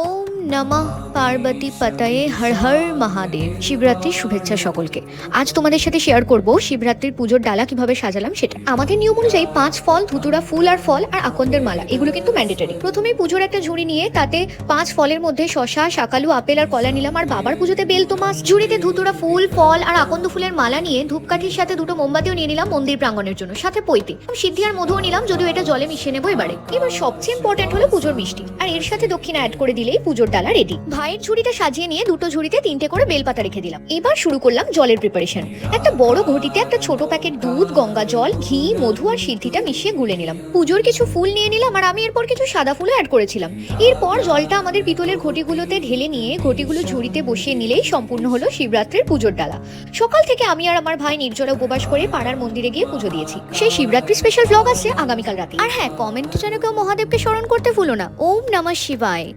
ওম নমঃ পার্বতী পতয়ে হর হর মহাদেব। শিবরাত্রির শুভেচ্ছা সকলকে। আজ তোমাদের সাথে শেয়ার করব শিবরাত্রির পুজোর ডালা কীভাবে সাজালাম সেটা। আমাদের নিয়ম অনুযায়ী পাঁচ ফল, ধুতুরা, ফুল আর ফল আর আকন্দের মালা, এগুলো কিন্তু ম্যান্ডেটরি প্রথমেই পুজোর একটা ঝুড়ি নিয়ে তাতে পাঁচ ফলের মধ্যে শশা, শাকালু, আপেল আর কলা নিলাম আর বাবার পুজোতে বেল তো মাছ ঝুড়িতে ধুতুরা, ফুল, ফল আর আকন্দ ফুলের মালা নিয়ে ধূপকাঠির সাথে দুটো মোমবাতিও নিয়ে নিলাম মন্দির প্রাঙ্গণের জন্য। সাথে পৈতে। সিদ্ধি আর মধুও নিলাম, যদিও এটা জলে মিশিয়ে নেব এবারে এবার সবচেয়ে ইম্পর্টেন্ট হলো পুজোর মিষ্টি। আর এর সাথে দক্ষিণা অ্যাড করে দিলেই পুজোর ডালা রেডি ভাইয়ের ঝুড়িটা সাজিয়ে নিয়ে দুটো ঝুড়িতে তিনটে করে বেলপাতা রেখে দিলাম। এবার শুরু করলাম জলের প্রিপারেশন একটা বড় ঘটিতে একটা ছোট প্যাকেট দুধ, গঙ্গা জল, ঘি, মধু আর সিদ্ধিটা মিশিয়ে গুলে নিলাম। পুজোর কিছু ফুল নিয়ে নিলাম আর আমি এরপর কিছু সাদা ফুলও অ্যাড করেছিলাম। এরপর জলটা আমাদের পিতলের ঘটিগুলোতে ঢেলে নিয়ে ঘটিগুলো ঝুড়িতে বসিয়ে নিলেই সম্পূর্ণ হলো শিবরাত্রির পুজোর ডালা। সকাল থেকে আমি আর আমার ভাই নির্জলা উপবাস করে পাড়ার মন্দিরে গিয়ে পুজো দিয়েছি। সেই শিবরাত্রি স্পেশাল ব্লগ আছে আগামীকাল রাতে। আর হ্যাঁ কমেন্টে যেন কেউ মহাদেবকে স্মরণ করতে ভুলো না। ওম নমঃ শিবায়।